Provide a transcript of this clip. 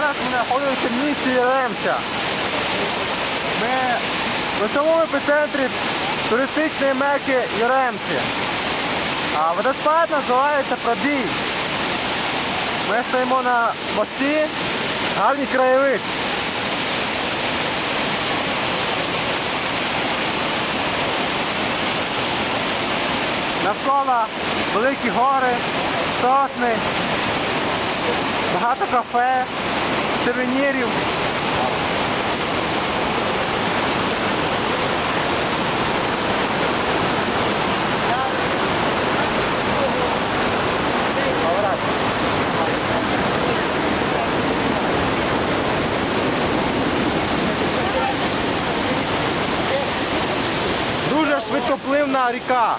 Зараз ми знаходимося в місті Яремча. Ми в самому епіцентрі туристичної меки Яремчі. А водоспад називається Пробій. Ми стоїмо на мості, гарний краєвид. Навколо великі гори, сосни, багато кафе, сувенірів. Дуже швидкопливна ріка.